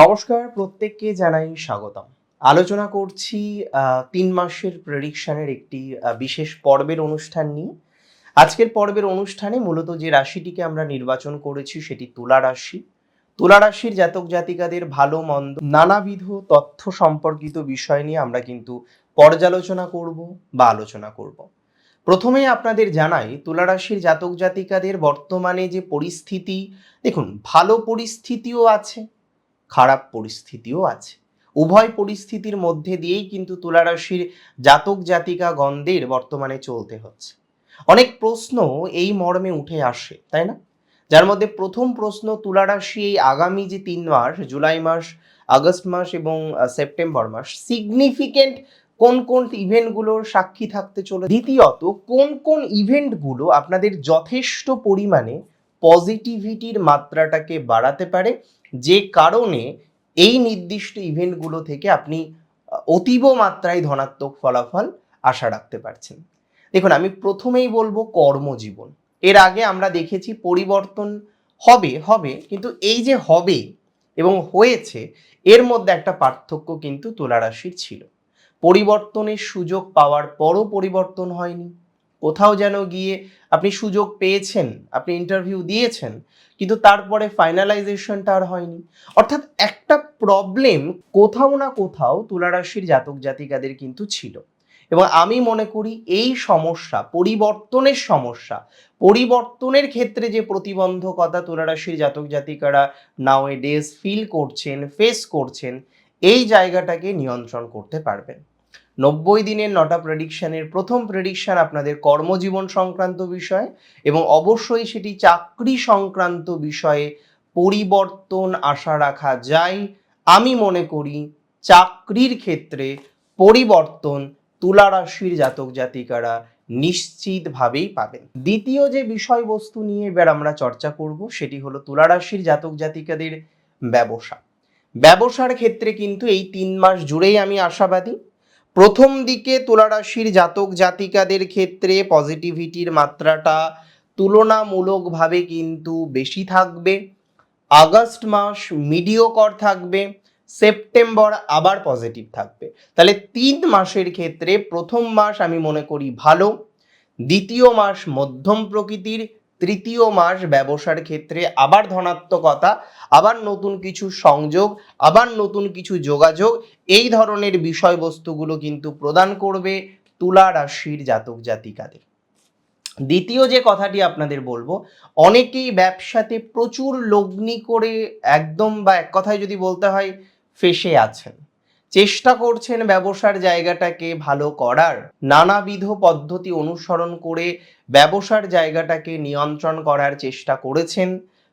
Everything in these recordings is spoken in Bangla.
নমস্কার, প্রত্যেককে জানাই স্বাগতম। আলোচনা করছি তিন মাসের প্রেডিকশনের একটি বিশেষ পর্বের অনুষ্ঠান নিয়ে। আজকের পর্বের অনুষ্ঠানে মূলত যে রাশিটিকে আমরা নির্বাচন করেছি সেটি তুলা রাশি। তুলা রাশির জাতক জাতিকাদের ভালো, মন্দ, নানাবিধ তথ্য সম্পর্কিত বিষয় নিয়ে আমরা কিন্তু পর্যালোচনা করব বা আলোচনা করব। প্রথমেই আপনাদের জানাই, তুলা রাশির জাতক জাতিকাদের বর্তমানে যে পরিস্থিতি, দেখুন, ভালো পরিস্থিতিও আছে খারাপ পরিস্থিতিও আছে। উভয় পরিস্থিতির মধ্যে দিয়েই কিন্তু তুলারাশির জাতক জাতিকা গণদের বর্তমানে চলতে হচ্ছে। অনেক প্রশ্ন এই মর্মে উঠে আসে, তাই না? যার মধ্যে প্রথম প্রশ্ন, তুলারাশি এই আগামী যে তিন মাস, জুলাই মাস, আগস্ট মাস এবং সেপ্টেম্বর মাস সিগনিফিকেন্ট কোন কোন ইভেন্টগুলোর সাক্ষী থাকতে চলে দ্বিতীয়ত, কোন কোন ইভেন্টগুলো আপনাদের যথেষ্ট পরিমাণে পজিটিভিটির মাত্রাটাকে বাড়াতে পারে। যে কারণে এই নির্দিষ্ট ইভেন্টগুলো থেকে আপনি অতীব মাত্রায় ধনাত্মক ফলাফল আশা রাখতে পারছেন। দেখুন, আমি প্রথমেই বলব কর্মজীবন। এর আগে আমরা দেখেছি পরিবর্তন হবে হবে, কিন্তু এই যে হবে এবং হয়েছে, এর মধ্যে একটা পার্থক্য কিন্তু তুলারাশির ছিল। পরিবর্তনের সুযোগ পাওয়ার পরও পরিবর্তন হয়নি। কোথাও যেন গিয়ে আপনি সুযোগ পেয়েছেন, আপনি ইন্টারভিউ দিয়েছেন, কিন্তু তারপরে ফাইনালাইজেশনটা আর হয়নি। অর্থাৎ একটা প্রবলেম কোথাও না কোথাও তুলারাশির জাতক জাতিকাদের কিন্তু ছিল। এবং আমি মনে করি এই সমস্যা, পরিবর্তনের সমস্যা, পরিবর্তনের ক্ষেত্রে যে প্রতিবন্ধকতা তুলারাশির জাতক জাতিকারা নাও এ ডেজ ফিল করছেন ফেস করছেন, এই জায়গাটাকে নিয়ন্ত্রণ করতে পারবেন। নব্বই দিনের নটা প্রেডিকশানের প্রথম প্রেডিকশান আপনাদের কর্মজীবন সংক্রান্ত বিষয় এবং অবশ্যই সেটি চাকরি সংক্রান্ত বিষয়ে পরিবর্তন আশা রাখা যায়। আমি মনে করি চাকরির ক্ষেত্রে পরিবর্তন তুলা রাশির জাতক জাতিকারা নিশ্চিতভাবেই পাবেন। দ্বিতীয় যে বিষয়বস্তু নিয়ে এবার আমরা চর্চা করব সেটি হলো তুলা রাশির জাতক জাতিকাদের ব্যবসা। ব্যবসার ক্ষেত্রে কিন্তু এই তিন মাস জুড়েই আমি আশাবাদী। প্রথম দিকে তুলা রাশির জাতক জাতিকাদের ক্ষেত্রে পজিটিভিটির মাত্রাটা তুলনামূলকভাবে কিন্তু বেশি থাকবে। আগস্ট মাস মিডিওকর থাকবে, সেপ্টেম্বর আবার পজিটিভ থাকবে। তাহলে তিন মাসের ক্ষেত্রে প্রথম মাস আমি মনে করি ভালো, দ্বিতীয় মাস মধ্যম প্রকৃতির তৃতীয় মাস ব্যবসার ক্ষেত্রে আবার ধনাত্মকতা, আবার নতুন কিছু সংযোগ, আবার নতুন কিছু যোগাযোগ, এই ধরনের বিষয়বস্তুগুলো কিন্তু প্রদান করবে তুলা রাশির জাতক জাতিকাদের। দ্বিতীয় যে কথাটি আপনাদের বলব, অনেকেই ব্যবসাতে প্রচুর লগ্নি করে একদম বা এক কথায় যদি বলতে হয়, ফেসে আছেন। চেষ্টা করছেন ব্যবসার জায়গাটাকে ভালো করার, নানাবিধ পদ্ধতি অনুসরণ করে ব্যবসার জায়গাটাকে নিয়ন্ত্রণ করার চেষ্টা করেছেন।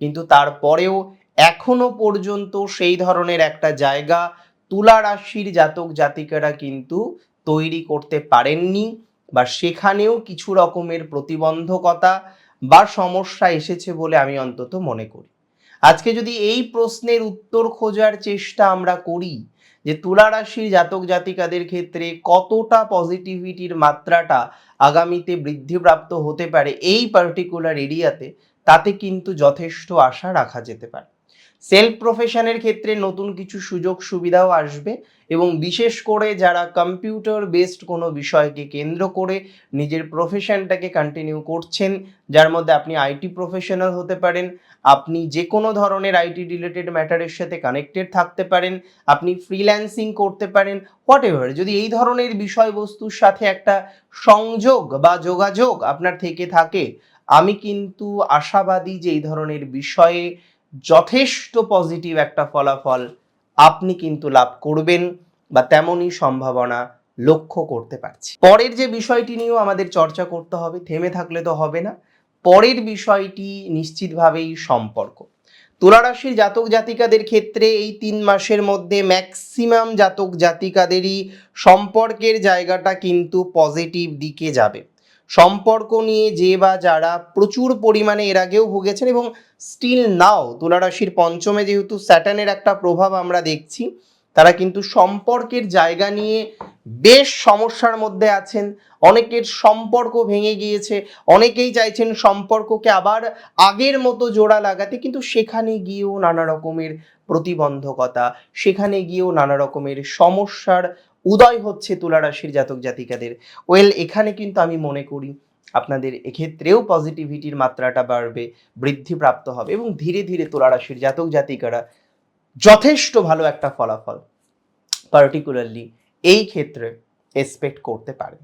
কিন্তু তারপরেও এখনও পর্যন্ত সেই ধরনের একটা জায়গা তুলা রাশির জাতক জাতিকারা কিন্তু তৈরি করতে পারেননি বা সেখানেও কিছু রকমের প্রতিবন্ধকতা বা সমস্যা এসেছে বলে আমি অন্তত মনে করি। আজকে যদি এই প্রশ্নের উত্তর খোঁজার চেষ্টা আমরা করি, যে তুলা রাশির জাতক জাতিকাদের ক্ষেত্রে কতটা পজিটিভিটির মাত্রাটা আগামীতে বৃদ্ধিপ্রাপ্ত হতে পারে এই পার্টিকুলার এরিয়াতে তাতে কিন্তু যথেষ্ট আশা রাখা যেতে পারে। সেলফ প্রফেশনের ক্ষেত্রে নতুন কিছু সুযোগ সুবিধাও আসবে এবং বিশেষ করে যারা কম্পিউটার বেসড কোনো বিষয়কে কেন্দ্র করে নিজের প্রফেশনটাকে কন্টিনিউ করছেন, যার মধ্যে আপনি আইটি প্রফেশনাল হতে পারেন, আপনি যে কোনো ধরনের আইটি রিলেটেড ম্যাটারের সাথে কানেক্টেড থাকতে পারেন, আপনি ফ্রিল্যান্সিং করতে পারেন হোয়াট এভার যদি এই ধরনের বিষয়বস্তুর সাথে একটা সংযোগ বা যোগাযোগ আপনার থেকে থাকে, আমি কিন্তু আশাবাদী যে এই ধরনের বিষয়ে যথেষ্ট পজিটিভ একটা ফলাফল আপনি কিন্তু লাভ করবেন বা তেমনই সম্ভাবনা লক্ষ্য করতে পারছি। পরের যে বিষয়টি নিয়েও আমাদের চর্চা করতে হবে, থেমে থাকলে তো হবে না, পরের বিষয়টি নিশ্চিতভাবেই সম্পর্ক। তুলারাশির জাতক জাতিকাদের ক্ষেত্রে এই তিন মাসের মধ্যে ম্যাক্সিমাম জাতক জাতিকাদেরই সম্পর্কের জায়গাটা কিন্তু পজিটিভ দিকে যাবে। সম্পর্ক নিয়ে যে বা যারা প্রচুর পরিমাণে এর আগেও ভুগেছেন এবং স্টিল নাও তুলারাশির পঞ্চমে যেহেতু স্যাটানের একটা প্রভাব আমরা দেখছি, তারা কিন্তু সম্পর্কের জায়গা নিয়ে বেশ সমস্যার মধ্যে আছেন। অনেকের সম্পর্ক ভেঙে গিয়েছে, অনেকেই চাইছেন সম্পর্ককে আবার আগের মতো জোড়া লাগাতে, কিন্তু সেখানে গিয়েও নানা রকমের প্রতিবন্ধকতা, সেখানে গিয়েও নানা রকমের সমস্যার উদয় হচ্ছে তুলা রাশির জাতক জাতিকাদের। ওয়েল এখানে কিন্তু আমি মনে করি আপনাদের এক্ষেত্রেও পজিটিভিটির মাত্রাটা বাড়বে, বৃদ্ধিপ্রাপ্ত হবে এবং ধীরে ধীরে তুলারাশির জাতক জাতিকারা যথেষ্ট ভালো একটা ফলাফল পার্টিকুলারলি এই ক্ষেত্রে এক্সপেক্ট করতে পারেন।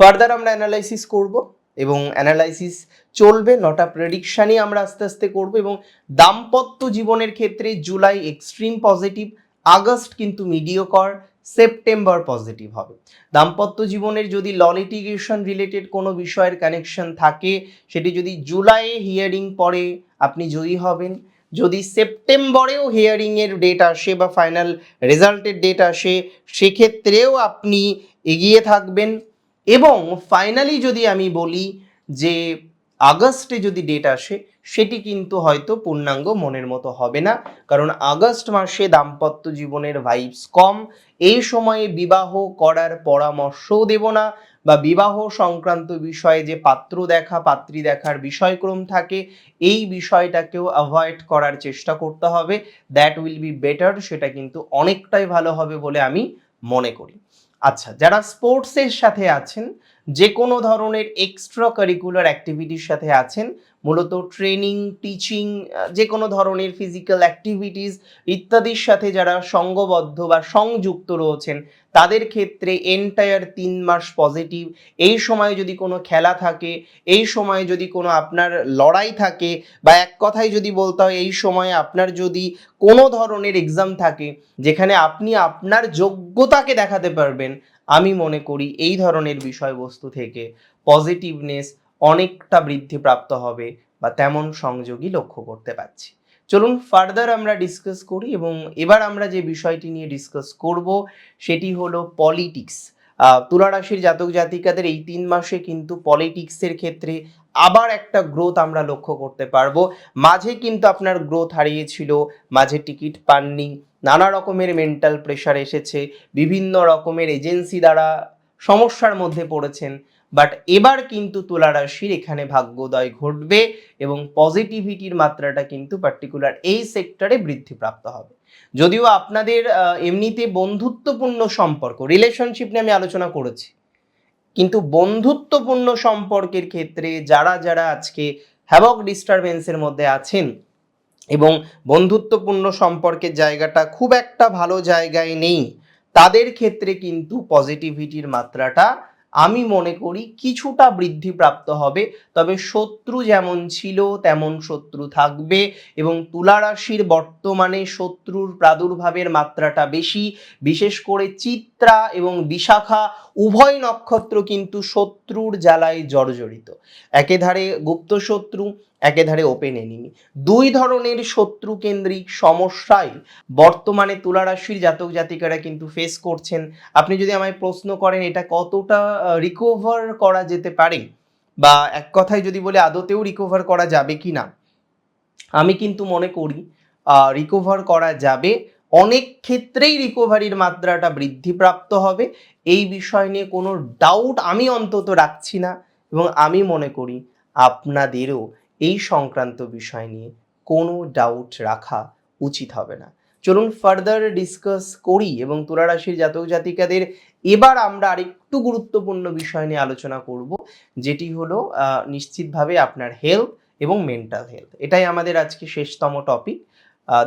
ফার্দার আমরা অ্যানালাইসিস করব এবং অ্যানালাইসিস চলবে নটা প্রেডিকশানই আমরা আস্তে আস্তে করব এবং দাম্পত্য জীবনের ক্ষেত্রে জুলাই এক্সট্রিম পজিটিভ আগস্ট কিন্তু মিডিওকর সেপ্টেম্বর পজিটিভ হবে। দাম্পত্য জীবনের যদি ল রিলেটেড কোনো বিষয়ের কানেকশন থাকে, সেটি যদি জুলাইয়ে হিয়ারিং পরে আপনি জয়ী হবেন। যদি সেপ্টেম্বরেও হিয়ারিংয়ের ডেট আসে বা ফাইনাল রেজাল্টের ডেট আসে, সেক্ষেত্রেও আপনি এগিয়ে থাকবেন। এবং ফাইনালি যদি আমি বলি যে আগস্টে যদি ডেট আসে সেটি কিন্তু হয়তো পূর্ণাঙ্গ মনের মতো হবে না। কারণ আগস্ট মাসে দাম্পত্য জীবনের ভাইবস কম। এই সময়ে বিবাহ করার পরামর্শও দেব না বা বিবাহ সংক্রান্ত বিষয়ে যে পাত্র দেখা, পাত্রী দেখার বিষয়ক্রম থাকে, এই বিষয়টাকেও অ্যাভয়েড করার চেষ্টা করতে হবে। দ্যাট উইল বি বেটার সেটা কিন্তু অনেকটাই ভালো হবে বলে আমি মনে করি। আচ্ছা যারা স্পোর্টসের সাথে আছেন যে কোনো ধরনের এক্সট্রা কারিকুলার অ্যাক্টিভিটির সাথে আছেন মূলত ট্রেনিং টিচিং যে কোনো ধরনের ফিজিক্যাল অ্যাক্টিভিটিস ইত্যাদির সাথে যারা সঙ্গবদ্ধ বা সংযুক্ত রয়েছেন, তাদের ক্ষেত্রে এন্টায়ার তিন মাস পজিটিভ এই সময়ে যদি কোনো খেলা থাকে, এই সময়ে যদি কোনো আপনার লড়াই থাকে, বা এক কথায় যদি বলতে হয়, এই সময়ে আপনার যদি কোনো ধরনের এক্সাম থাকে, যেখানে আপনি আপনার যোগ্যতাকে দেখাতে পারবেন, আমি মনে করি এই ধরনের বিষয়বস্তু থেকে পজিটিভনেস অনেকটা বৃদ্ধিপ্রাপ্ত হবে বা তেমন সংযোগই লক্ষ্য করতে পারছি। চলুন ফার্দার আমরা ডিসকাস করি এবং এবার আমরা যে বিষয়টি নিয়ে ডিসকাস করব সেটি হলো পলিটিক্স তুলা রাশির জাতক জাতিকাদের এই তিন মাসে কিন্তু পলিটিক্সের ক্ষেত্রে আবার একটা গ্রোথ আমরা লক্ষ্য করতে পারব। মাঝে কিন্তু আপনার গ্রোথ হারিয়েছিল, মাঝে টিকিট পাননি, নানা রকমের মেন্টাল প্রেশার এসেছে, বিভিন্ন রকমের এজেন্সি দ্বারা সমস্যার মধ্যে পড়েছেন। বাট এবার কিন্তু তুলা রাশির এখানে ভাগ্যোদয় ঘটবে এবং পজিটিভিটির মাত্রাটা কিন্তু পার্টিকুলার এই সেক্টরে বৃদ্ধিপ্রাপ্ত হবে। যদিও আপনাদের এমনিতে বন্ধুত্বপূর্ণ সম্পর্ক রিলেশনশিপ নিয়ে আমি আলোচনা করেছি। কিন্তু বন্ধুত্বপূর্ণ সম্পর্কের ক্ষেত্রে যারা যারা আজকে হ্যাবক ডিস্টারবেন্সের মধ্যে আছেন এবং বন্ধুত্বপূর্ণ সম্পর্কের জায়গাটা খুব একটা ভালো জায়গায় নেই, তাদের ক্ষেত্রে কিন্তু পজিটিভিটির মাত্রাটা আমি মনে করি কিছুটা বৃদ্ধি প্রাপ্ত হবে, তবে শত্রু যেমন ছিল তেমন শত্রু থাকবে এবং তুলা রাশির বর্তমানে শত্রুর প্রাদুর্ভাবের মাত্রাটা বেশি। বিশেষ করে চিত্রা এবং বিশাখা উভয় নক্ষত্র কিন্তু শত্রুর জ্বালায় জর্জরিত। একেধারে গুপ্ত শত্রু একে ধারে ওপেন এনিমি দুই ধরনের শত্রু কেন্দ্রিক সমস্যায় বর্তমানে তুলা রাশির জাতক জাতিকারা কিন্তু ফেস করছেন। আপনি যদি আমায় প্রশ্ন করেন, এটা কতটা রিকভার করা যেতে পারে? বা এক কথায় যদি বলে আদতেও রিকভার করা যাবে কি না? আমি কিন্তু মনে করি রিকভার করা যাবে। অনেক ক্ষেত্রেই রিকভারির মাত্রাটা বৃদ্ধিপ্রাপ্ত হবে। এই বিষয় নিয়ে কোনো ডাউট আমি অন্তত রাখছি না। এবং আমি মনে করি, আপনাদেরও এই সংক্রান্ত বিষয় নিয়ে কোনো ডাউট রাখা উচিত হবে না। চলুন ফার্দার ডিসকাস করি এবং তুলা রাশির জাতক জাতিকাদের এবার আমরা আরেকটু গুরুত্বপূর্ণ বিষয় নিয়ে আলোচনা করব, যেটি হলো নিশ্চিতভাবে আপনার হেলথ এবং মেন্টাল হেলথ এটাই আমাদের আজকে শেষতম টপিক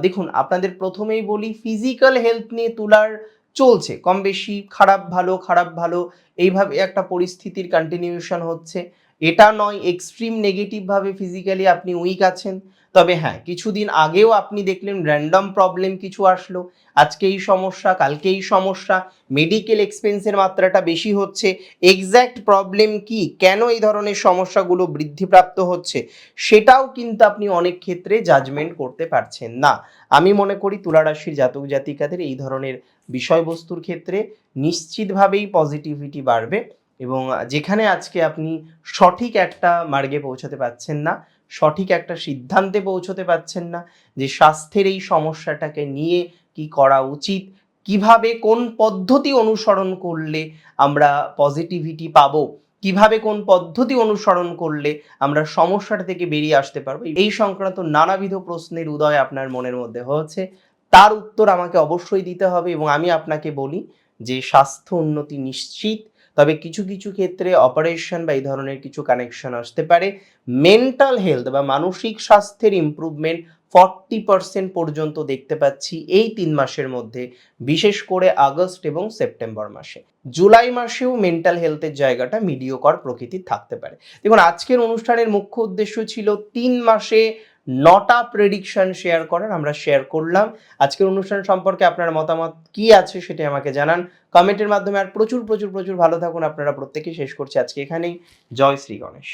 দেখুন, আপনাদের প্রথমেই বলি ফিজিক্যাল হেলথ নিয়ে তুলার চলছে। কম বেশি খারাপ ভালো খারাপ ভালো, এইভাবে একটা পরিস্থিতির কন্টিনিউশন হচ্ছে। এটা নয় এক্সট্রিম নেগেটিভভাবে ফিজিক্যালি আপনি উইক আছেন। তবে হ্যাঁ কিছুদিন আগেও আপনি দেখলেন র্যান্ডম প্রবলেম কিছু আসলো। আজকে এই সমস্যা কালকে এই সমস্যা মেডিকেল এক্সপেন্সের মাত্রাটা বেশি হচ্ছে। এক্স্যাক্ট প্রবলেম কি? কেন এই ধরনের সমস্যাগুলো বৃদ্ধিপ্রাপ্ত হচ্ছে? সেটাও কিন্তু আপনি অনেক ক্ষেত্রে জাজমেন্ট করতে পারছেন না। আমি মনে করি তুলা রাশির জাতক জাতিকাদের এই ধরনের বিষয়বস্তুর ক্ষেত্রে নিশ্চিতভাবেই পজিটিভিটি বাড়বে। এবং যেখানে আজকে আপনি সঠিক একটা মার্গে পৌঁছাতে পারছেন না, সঠিক একটা সিদ্ধান্তে পৌঁছতে পারছেন না যে স্বাস্থ্যের এই সমস্যাটাকে নিয়ে কি করা উচিত, কীভাবে কোন পদ্ধতি অনুসরণ করলে আমরা পজিটিভিটি পাবো, কীভাবে কোন পদ্ধতি অনুসরণ করলে আমরা সমস্যাটা থেকে বেরিয়ে আসতে পারব, এই সংক্রান্ত নানাবিধ প্রশ্নের উদয় আপনার মনের মধ্যে হয়েছে। তার উত্তর আমাকে অবশ্যই দিতে হবে এবং আমি আপনাকে বলি যে স্বাস্থ্য উন্নতি নিশ্চিত তবে কিছু কিছু ক্ষেত্রে অপারেশন বা এই ধরনের কিছু কানেকশন আসতে পারে। মেন্টাল হেলথ বা মানসিক স্বাস্থ্যের ইমপ্রুভমেন্ট ফর্টি পার্সেন্ট পর্যন্ত দেখতে পাচ্ছি এই তিন মাসের মধ্যে, বিশেষ করে আগস্ট এবং সেপ্টেম্বর মাসে। জুলাই মাসেও মেন্টাল হেলথের জায়গাটা মিডিওকর প্রকৃতির থাকতে পারে। দেখুন, আজকের অনুষ্ঠানের মুখ্য উদ্দেশ্য ছিল তিন মাসে নটা প্রেডিকশন শেয়ার করেন আমরা শেয়ার করলাম। আজকের অনুষ্ঠান সম্পর্কে আপনার মতামত কি আছে সেটি আমাকে জানান। কমেন্টের মাধ্যমে আর প্রচুর প্রচুর প্রচুর ভালো থাকুন। আপনারা প্রত্যেকেই শেষ করছি আজকে এখানেই। জয় শ্রী গণেশ।